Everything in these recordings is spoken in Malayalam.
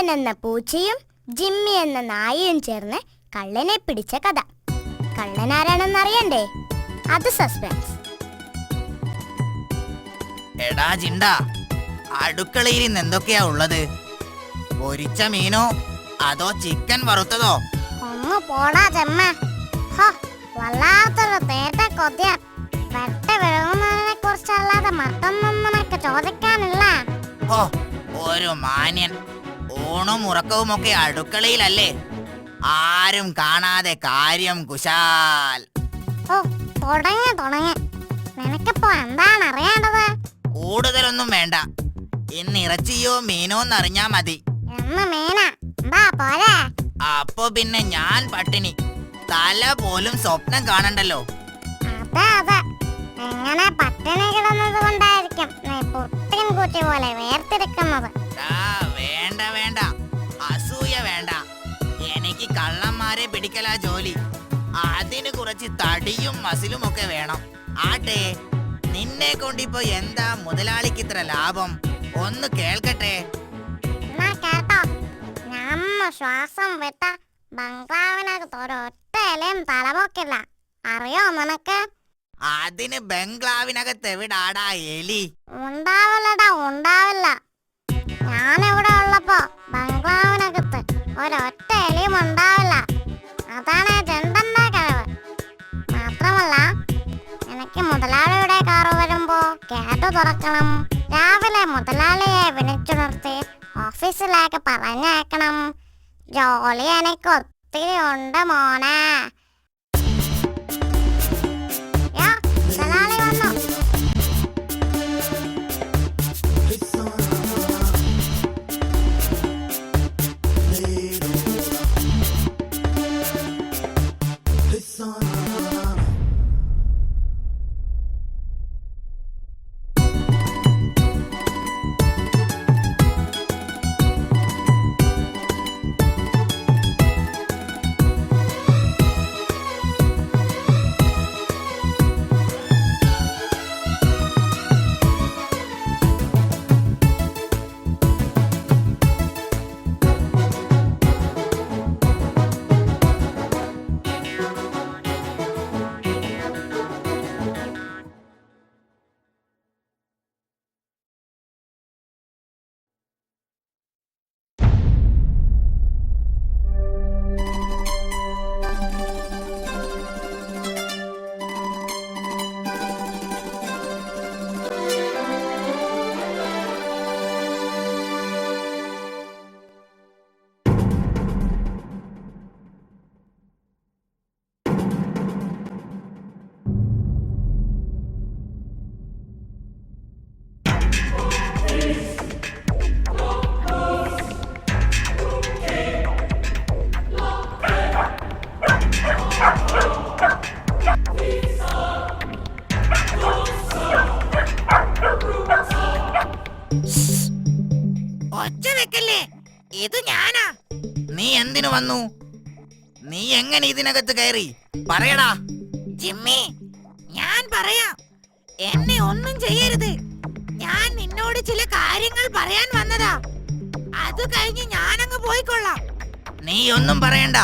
ജിണ്ടൻ എന്ന പൂച്ചയും ജിമ്മി എന്ന നായയും ചേർന്ന് കള്ളനെ പിടിച്ച കഥ. കള്ളൻ ആരാണെന്ന് അറിയണ്ടേ അത് സസ്പെൻസ് എടാ ജിണ്ട അടുക്കളയിൽ ഇന്ന് എന്തൊക്കെയാ ഉള്ളത്? പൊരിച്ച മീനോ അതോ ചിക്കൻ വറുത്തതോ? ഒന്ന് പോടാ ചെമ്മ. വല്ലാത്തൊരു തേറ്റ കൊതിയ. വെട്ട വിളവുന്നതിനെ കുറിച്ചല്ലാതെ മറ്റൊന്നും നമുക്ക് ചോദിക്കാനില്ല. ഓ ഒരു മാന്യൻ. ഊണും ഉറക്കവും ഒക്കെ അടുക്കളയിലല്ലേ? ആരും കാണാതെ കാര്യം കുശാൽ. ഓ തുടങ്ങി തുടങ്ങി. നിനക്കിപ്പോ എന്താണ് അറിയേണ്ടത്? കൂടുതലൊന്നും വേണ്ട. ഇന്ന് ഇറച്ചിയോ മീനോ എന്നറിഞ്ഞാ മതി. എന്ന് മീന? എന്താ പോരെ അപ്പൊ പിന്നെ ഞാൻ പട്ടിണി. തല പോലും സ്വപ്നം കാണണ്ടല്ലോ. അതെ അതെ. എങ്ങനെ പട്ടിണി കിടന്നത് കൊണ്ടായിരിക്കും നീ പുട്ടിൻ കുറ്റി പോലെ വേർതിരിക്കുന്നത്. ആ, വേണ്ട വേണ്ട. അസൂയ വേണ്ട. എനിക്ക് കള്ളന്മാരെ പിടിക്കലാ ജോലി. അതിന് കുറച്ച് തടിയും മസിലും ഒക്കെ വേണം. ആട്ടെ നിന്നെ കൊണ്ടിപ്പോ എന്താ മുതലാളിക്ക് ഇത്ര ലാഭം? ഒന്ന് കേൾക്കട്ടെ. കേട്ടോ. നമ്മ ശ്വാസം വിട്ട ബംഗ്ലാവിനകത്ത് ഒരൊറ്റ ഇലയും തലപോക്കില്ല. അറിയോ നിനക്ക്? അതിന് ബംഗ്ലാവിനകത്ത് എവിടാടാ എലി? ഉണ്ടാവില്ലടാ ഉണ്ടാവില്ല. ഞാനിവിടെ ഉള്ളപ്പോ ബംഗ്ലാവിനകത്ത് ഒരൊറ്റ എലിയും ഉണ്ടാവില്ല. അതാണ് ജണ്ടന്റെ കഴിവ്. മാത്രമല്ല എനിക്ക് മുതലാളിയുടെ കാറ് വരുമ്പോ കേട്ട് തുറക്കണം. രാവിലെ മുതലാളിയെ വിളിച്ചുണർത്തി ഓഫീസിലേക്ക് പറഞ്ഞേക്കണം ജോലി എനിക്ക് ഒത്തിരി ഉണ്ട് മോനെ. ഇത് ഞാനാ. നീ എന്തിനു വന്നു? നീ എങ്ങനെ ഇതിനകത്ത് കയറി? പറയടാ. ജിമ്മി ഞാൻ പറയാം. എന്നെ ഒന്നും ചെയ്യരുത്. ഞാൻ നിന്നോട് ചില കാര്യങ്ങൾ പറയാൻ വന്നതാ. അത് കഴിഞ്ഞ് ഞാനങ്ങ് പോയിക്കൊള്ളാം. നീ ഒന്നും പറയണ്ട.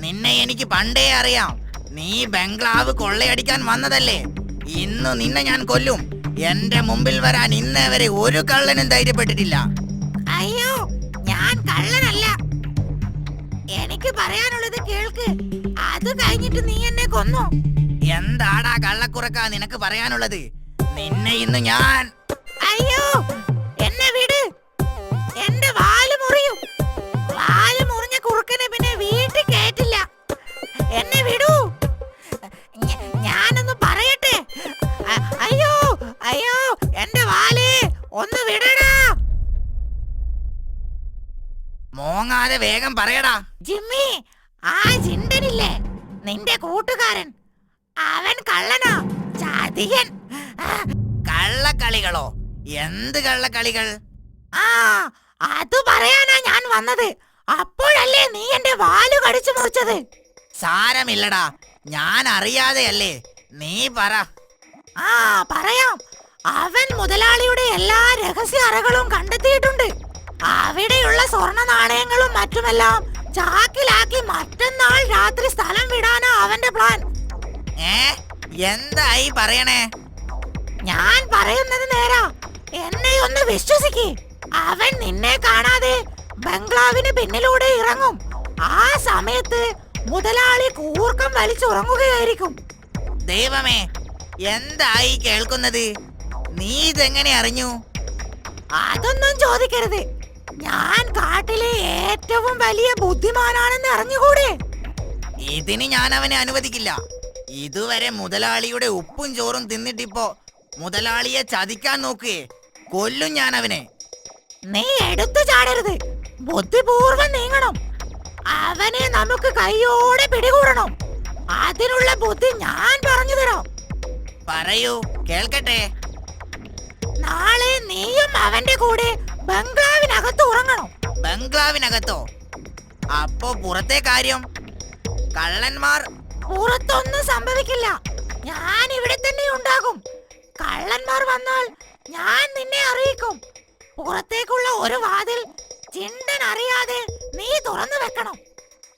നിന്നെ എനിക്ക് പണ്ടേ അറിയാം. നീ ബംഗ്ലാവ് കൊള്ളയടിക്കാൻ വന്നതല്ലേ? ഇന്ന് നിന്നെ ഞാൻ കൊല്ലും. എന്റെ മുമ്പിൽ വരാൻ ഇന്നേ വരെ ഒരു കള്ളനും ധൈര്യപ്പെട്ടിട്ടില്ല. പറയാനുള്ളത് കേൾക്ക്. അത് കഴിഞ്ഞിട്ട് നീ എന്നെ കൊന്നു. എന്താടാ കള്ളക്കുറക്ക നിനക്ക് പറയാനുള്ളത്? നിന്നെ ഇന്ന് ഞാൻ അയ്യോ വേഗം പറയടാ. ജിമ്മി ആ ചിന്തനില്ലേ? നിന്റെ കൂട്ടുകാരൻ. അവൻ കള്ളനോ. ചതിയൻ. കള്ളക്കളികളോ? എന്ത് കള്ളക്കളികൾ? ആ അത് പറയാനാ ഞാൻ വന്നത്. അപ്പോഴല്ലേ നീ എന്റെ വാലു കടിച്ചു മുറിച്ചത്? സാരമില്ലടാ. ഞാൻ അറിയാതെയല്ലേ. നീ പറ. ആ പറയാം. അവൻ മുതലാളിയുടെ എല്ലാ രഹസ്യ അറകളും കണ്ടെത്തിയിട്ടുണ്ട്. അവിടെയുള്ള സ്വർണ നാണയങ്ങളും മറ്റുമെല്ലാം ചാക്കിലാക്കി മറ്റന്നാൾ രാത്രി സ്ഥലം വിടാനാ അവന്റെ പ്ലാൻ. ഏ എന്തായി പറയണേ? ഞാൻ പറയുന്നത് നേരാ. എന്നെ ഒന്ന് വിശ്വസിക്ക്. അവൻ നിന്നെ കാണാതെ ബംഗ്ലാവിന് പിന്നിലൂടെ ഇറങ്ങും. ആ സമയത്ത് മുതലാളി കൂർക്കം വലിച്ചുറങ്ങുകയായിരിക്കും. ദൈവമേ എന്തായി കേൾക്കുന്നത്? നീ ഇതെങ്ങനെ അറിഞ്ഞു? അതൊന്നും ചോദിക്കരുത്. ഞാൻ കാട്ടിലെ ഏറ്റവും വലിയ ബുദ്ധിമാനാണെന്ന് അറിഞ്ഞുകൂടെ? ഇതിന് ഞാൻ അവനെ അനുവദിക്കില്ല. ഇതുവരെ മുതലാളിയുടെ ഉപ്പും ചോറും തിന്നിട്ടിപ്പോ മുതലാളിയെ ചതിക്കാൻ നോക്കുകയെ കൊല്ലും ഞാൻ അവനെ. നീ എടുത്തു ചാടരുത്. ബുദ്ധിപൂർവം നീങ്ങണം. അവനെ നമുക്ക് കൈയോടെ പിടികൂടണം. അതിനുള്ള ബുദ്ധി ഞാൻ പറഞ്ഞു തരാം. പറയൂ കേൾക്കട്ടെ? നാളെ നീയും അവന്റെ കൂടെ ഉറങ്ങണം ബംഗ്ലാവിനകത്തോ അപ്പോ പുറത്തെ കാര്യം. കള്ളന്മാർ പുറത്തൊന്നും സംഭവിക്കില്ല. ഞാൻ ഇവിടെ തന്നെ ഉണ്ടാകും. കള്ളന്മാർ വന്നാൽ ഞാൻ നിന്നെ അറിയിക്കും. പുറത്തേക്കുള്ള ഒരു വാതിൽ ചിണ്ടൻ അറിയാതെ നീ തുറന്നു വെക്കണം.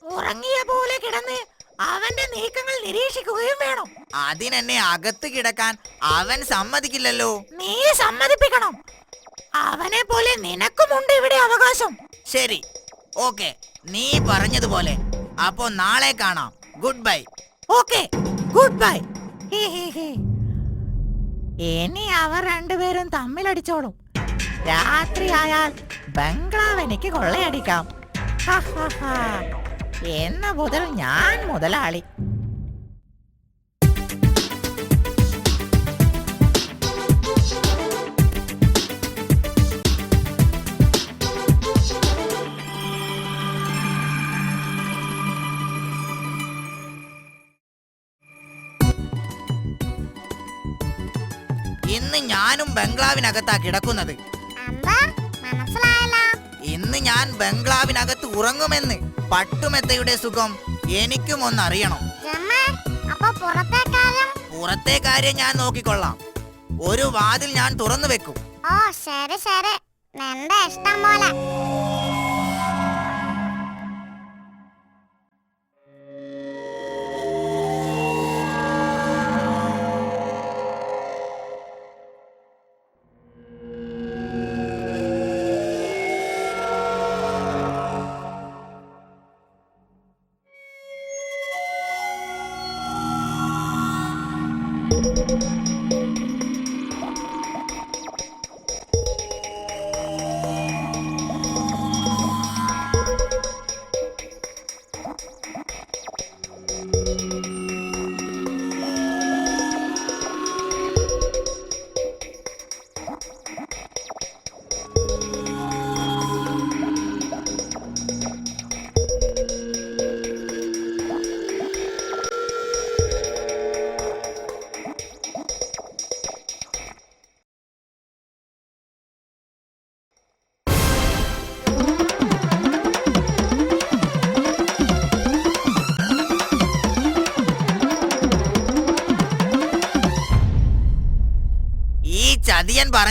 ഉറങ്ങിയ പോലെ കിടന്ന് അവന്റെ നീക്കങ്ങൾ നിരീക്ഷിക്കുകയും വേണം. അതിനെന്നെ അകത്ത് കിടക്കാൻ അവൻ സമ്മതിക്കില്ലല്ലോ. നീ സമ്മതിപ്പിക്കണം. അവനെ പോലെ നിനക്കുമുണ്ട് ഇവിടെ അവകാശം. ശരി. ഓക്കെ നീ പറഞ്ഞതുപോലെ. അപ്പോ നാളെ കാണാം. Good bye okay good bye ഇനി അവർ രണ്ടുപേരും തമ്മിലടിച്ചോളും. രാത്രിയായാൽ ബംഗ്ലാവ് എനിക്ക് കൊള്ളയടിക്കാം. എന്ന മുതൽ ഞാൻ മുതലാളി. ഞാനും ബംഗ്ലാവിനകത്താ കിടക്കുന്നത്. ഇന്ന് ഞാൻ ബംഗ്ലാവിനകത്ത് ഉറങ്ങുമെന്ന് പട്ടുമെത്തയുടെ സുഖം എനിക്കും പുറത്തെ കാര്യം? പുറത്തെ കാര്യം ഞാൻ നോക്കിക്കൊള്ളാം. ഒരു വാതിൽ ഞാൻ തുറന്നു വെക്കും ഓ ശരി ശരി. നിന്റെ ഇഷ്ടം പോലെ.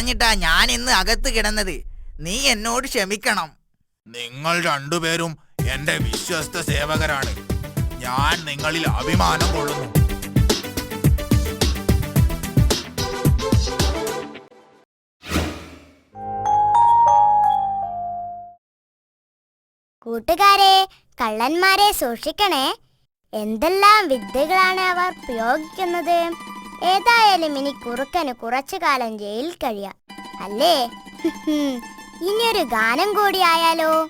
പറഞ്ഞിട്ടാ ഞാൻ ഇന്ന് അകത്ത് കിടന്നത്. നീ എന്നോട് ക്ഷമിക്കണം. നിങ്ങൾ രണ്ടുപേരും എന്റെ വിശ്വസ്ത സേവകരാണ്. ഞാൻ നിങ്ങളിൽ അഭിമാനം കൊള്ളുന്നു. കൂട്ടുകാരെ കള്ളന്മാരെ സൂക്ഷിക്കണേ. എന്തെല്ലാം വിദ്യകളാണ് അവർ പ്രയോഗിക്കുന്നത്? ഏതായാലും ഇനി കുറുക്കന് കുറച്ചു കാലം ജയിലിൽ കഴിയാം. അല്ലേ? ഇനിയൊരു ഗാനം കൂടി ആയാലോ?